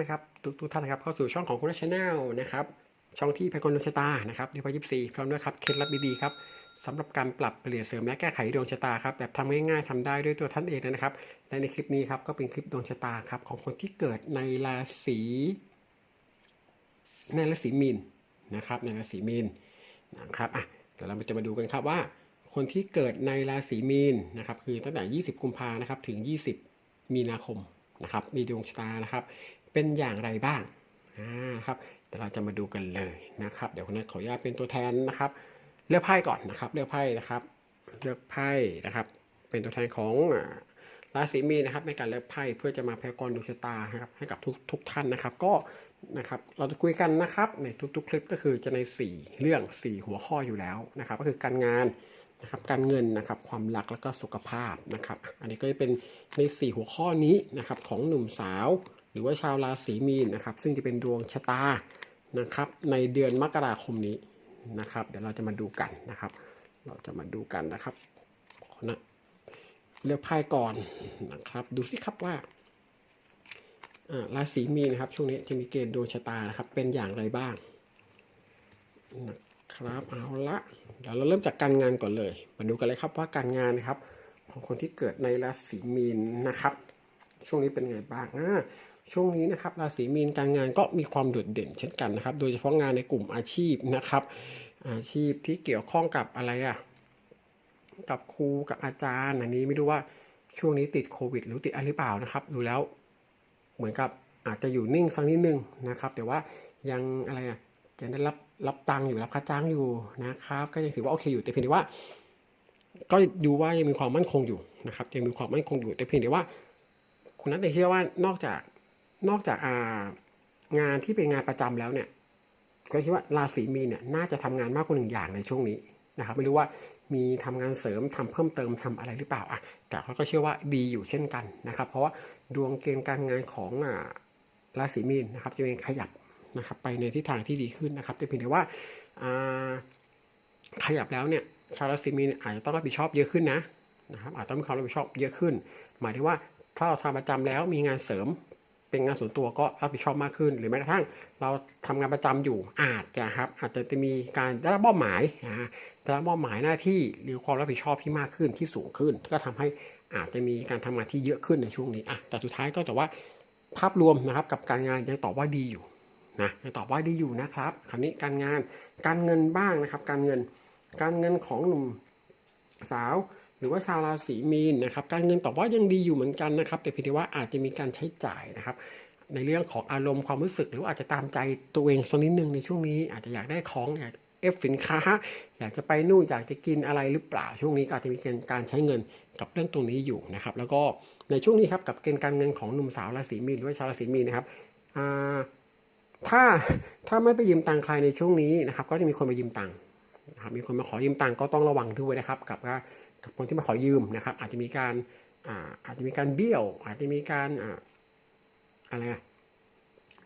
นะครับทุกทุกท่านนะครับเข้าสู่ช่องของคุณชาแนลนะครับช่องที่พยากรณ์ดวงชะตานะครับเดือนพยิบสี่พร้อมด้วยครับเคล็ดลับดีๆครับสำหรับการปรับเปลี่ยนเสริมและแก้ไขดวงชะตาครับแบบทำง่ายๆทำได้ด้วยตัวท่านเองนะครับและในคลิปนี้ครับก็เป็นคลิปดวงชะตาครับของคนที่เกิดในราศีในราศีมีนนะครับในราศีมีนนะครับอะเดี๋ยวเราจะมาดูกันครับว่า คนที่เกิดในราศีมีนนะครับคือตั้งแต่ 20 กุมภานะครับถึง 20 มีนาคมนะครับมีดวงชะตานะครับ เป็นอย่างไรบ้างอ่าครับเดี๋ยวเราจะมาดูกันเลยนะครับ เดี๋ยวคุณนัทขออนุญาตเป็นตัวแทนนะครับ เลือกไพ่ก่อนนะครับ เลือกไพ่นะครับ เลือกไพ่นะครับ เป็นตัวแทนของราศีมีนนะครับในการเลือกไพ่เพื่อจะมาพยากรณ์ดวงชะตานะครับให้กับทุกทุกท่านนะครับ ก็นะครับเราจะคุยกันนะครับในทุก ๆ คลิปก็คือจะใน 4 เรื่อง 4 หัวข้ออยู่แล้วนะครับ ก็คือการงานนะครับการเงินนะครับความรักแล้วก็สุขภาพนะครับ อันนี้ก็จะเป็นใน 4 หัวข้อนี้นะครับของหนุ่มสาว หรือว่าชาวราศีมีนนะครับ ซึ่งจะเป็นดวงชะตานะครับ ในเดือนมกราคมนี้นะครับ เดี๋ยวเราจะมาดูกันนะครับ เราจะมาดูกันนะครับนะเลือกไพ่ก่อนนะครับ ดูสิครับว่าราศีมีนนะครับ ช่วงนี้จะมีเกณฑ์ดวงชะตานะครับ เป็นอย่างไรบ้างนะครับเอาละเดี๋ยวเราเริ่มจากการงานก่อนเลย มาดูกันเลยครับว่าการงานนะครับ ของคนที่เกิดในราศีมีนนะครับ ช่วงนี้เป็นไงบ้างอ่าช่วงนี้นะครับราศีมีนการงานก็มีความโดดเด่นเช่นกันนะครับ โดยเฉพาะงานในกลุ่มอาชีพนะครับ อาชีพที่เกี่ยวข้องกับอะไรอะกับครูกับอาจารย์อันนี้ไม่รู้ว่าช่วงนี้ติดโควิด หรือติดอะไรหรือเปล่านะครับ ดูแล้วเหมือนกับอาจจะอยู่นิ่งสักนิดนึงนะครับ แต่ว่ายังอะไรอะจะได้รับรับตังค์อยู่รับค่าจ้างอยู่นะครับ ก็ยังถือว่าโอเคอยู่แต่เพียงแต่ว่า ก็ดูว่ายังมีความมั่นคงอยู่นะครับ ยังมีความมั่นคงอยู่แต่เพียงแต่ว่า คุณนัทเชื่อว่านอกจากนอกจากอ่างานที่เป็นงานประจำแล้วเนี่ยก็คิดว่าราศีมีนเนี่ยน่าจะทำงานมากกว่าหนึ่งอย่างในช่วงนี้นะครับ ไม่รู้ว่ามีทำงานเสริมทำเพิ่มเติมทำอะไรหรือเปล่าอะแต่เขาก็เชื่อว่าดีอยู่เช่นกันนะครับ เพราะว่าดวงเกณฑ์การงานของอ่าราศีมีนนะครับ จะเป็นขยับนะครับ ไปในทิศทางที่ดีขึ้นนะครับแต่เพียงแต่ว่าอ่าขยับแล้วเนี่ยชาวราศีมีนอาจจะต้องรับผิดชอบเยอะขึ้นนะนะครับอาจจะต้องมีความรับผิดชอบเยอะขึ้น หมายถึงว่า ถ้าเราทำประจำแล้วมีงานเสริมเป็นงานส่วนตัวก็รับผิดชอบมากขึ้น หรือแม้กระทั่งเราทำงานประจำอยู่อาจจะครับอาจจะมีการได้รับมอบหมายนะได้รับมอบหมายหน้าที่หรือความรับผิดชอบที่มากขึ้นที่สูงขึ้น ก็ทำให้อาจจะมีการทำงานที่เยอะขึ้นในช่วงนี้อะแต่สุดท้ายก็แต่ว่าภาพรวมนะครับกับการงานยังตอบว่าดีอยู่นะยังตอบว่าดีอยู่นะครับคราวนี้การงานการเงินบ้างนะครับ การเงินการเงินของหนุ่มสาว หรือว่าชาวราศีมีนนะครับการเงินต่อว่ายังดีอยู่เหมือนกันนะครับ แต่เพียงแต่ว่าอาจจะมีการใช้จ่ายนะครับ ในเรื่องของอารมณ์ความรู้สึก หรืออาจจะตามใจตัวเองสักนิดนึงในช่วงนี้ อาจจะอยากได้ของอยากเอฟสินค้า อยากจะไปนู่นอยากจะกินอะไรหรือเปล่าช่วงนี้อาจจะมีการใช้เงินกับเรื่องตรงนี้อยู่นะครับ แล้วก็ในช่วงนี้ครับกับเกณฑ์การเงินของหนุ่มสาวราศีมีนหรือว่าชาวราศีมีนนะครับถ้าถ้าไม่ไปยืมตังค์ใครในช่วงนี้นะครับ ก็จะมีคนมายืมตังค์นะครับมีคนมาขอยืมตังค์ก็ต้องระวังด้วยนะครับ กับว่ากับ คนที่มาขอยืมนะครับ อาจจะมีการอาจจะมีการเบี้ยว อาจจะมีการอะไร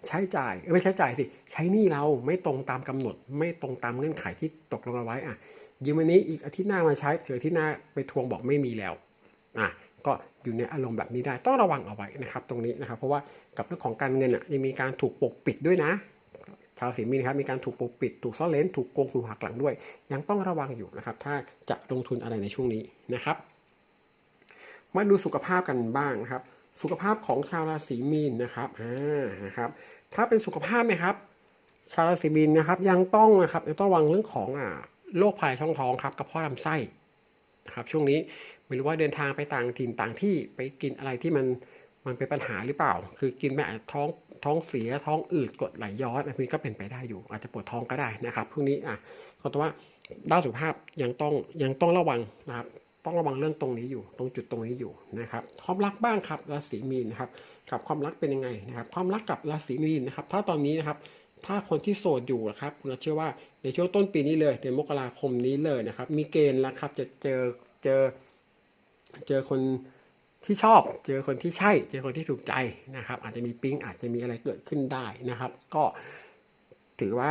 ใช้จ่ายไม่ใช้จ่ายสิใช้หนี้เราไม่ตรงตามกำหนด ไม่ตรงตามเงื่อนไขที่ตกลงกันไว้อะยืมวันนี้อีกอาทิตย์หน้ามาใช้เดี๋ยวอาทิตย์หน้าไปทวงบอกไม่มีแล้วอะก็อยู่ในอารมณ์แบบนี้ได้ต้องระวังเอาไว้นะครับ ตรงนี้นะครับ เพราะว่ากับเรื่องของการเงินอะยังมีการถูกปกปิดด้วยนะ ชาวราศีมีนะครับมีการถูกปกปิดถูกซ่อนเลนถูกโกงถูกหักหลังด้วย ยังต้องระวังอยู่นะครับ ถ้าจะลงทุนอะไรในช่วงนี้นะครับ มาดูสุขภาพกันบ้างนะครับ สุขภาพของชาวราศีมีนนะครับอ่านะครับ ถ้าเป็นสุขภาพไหมครับ ชาวราศีมีนนะครับ ยังต้องนะครับยังต้องระวังเรื่องของอ่าโรคภายช่องท้องครับกระเพาะลำไส้นะครับช่วงนี้ไม่รู้ว่าเดินทางไปต่างถิ่นต่างที่ไปกินอะไรที่มันมันเป็นปัญหาหรือเปล่า คือกินไปอาจจะท้อง ท้องเสียท้องอืดกดไหลย้อนอันนี้ก็เป็นไปได้อยู่ อาจจะปวดท้องก็ได้นะครับพวกนี้อะก็ตัวว่าด้านสุขภาพยังต้องยังต้องระวังนะครับต้องระวังเรื่องตรงนี้อยู่ ตรงจุดตรงนี้อยู่นะครับความรักบ้างครับราศีมีนนะครับกับความรักเป็นยังไงนะครับ ความรักกับราศีมีนนะครับ ถ้าตอนนี้นะครับ ถ้าคนที่โสดอยู่นะครับคุณเชื่อว่าในช่วงต้นปีนี้เลยเดือนมกราคมนี้เลยนะครับ มีเกณฑ์แล้วครับจะเจอเจอเจอคน ที่ชอบ เจอคนที่ใช่ เจอคนที่ถูกใจนะครับ อาจจะมีปิ๊งอาจจะมีอะไรเกิดขึ้นได้นะครับ ก็ถือว่า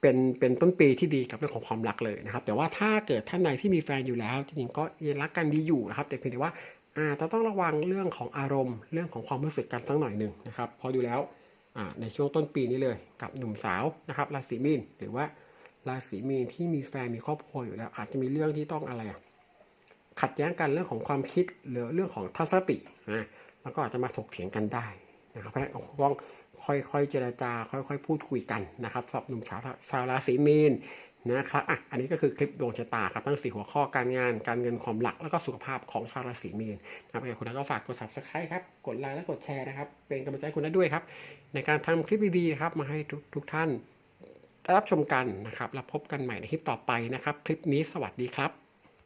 เป็นเป็นต้นปีที่ดีกับเรื่องของความรักเลยนะครับ แต่ว่าถ้าเกิดท่านใดที่มีแฟนอยู่แล้วจริงๆก็ยังรักกันดีอยู่นะครับ แต่เพียงแต่ว่าอาจจะต้องระวังเรื่องของอารมณ์ เรื่องของความรู้สึกกันสักหน่อยหนึ่งนะครับพอดูแล้วในช่วงต้นปีนี้เลยกับหนุ่มสาวนะครับราศีมีนหรือว่าราศีมีนที่มีแฟนมีครอบครัวอยู่แล้ว อาจจะมีเรื่องที่ต้องอะไรอะ ขัดแย้งกันเรื่องของความคิดหรือเรื่องของทัศนคตินะแล้วก็อาจจะมาถกเถียงกันได้นะครับเพราะฉะนั้นต้องค่อยๆเจรจา ค่อยๆ พูดคุยกันนะครับสำหรับหนุ่มสาวชาวราศีมีนนะครับอะอันนี้ก็คือคลิปดวงชะตาครับตั้งสี่หัวข้อการงาน การเงินความรัก แล้วก็สุขภาพของชาวราศีมีนนะครับยังไงคุณก็ฝากกด subscribe ครับ กดไลค์และกดแชร์นะครับ เป็นกำลังใจคุณได้ด้วยครับ ในการทำคลิปดีๆครับมาให้ทุกทุกท่านได้รับชมกันนะครับ แล้วพบกันใหม่ในคลิปต่อไปนะครับ คลิปนี้สวัสดีครับ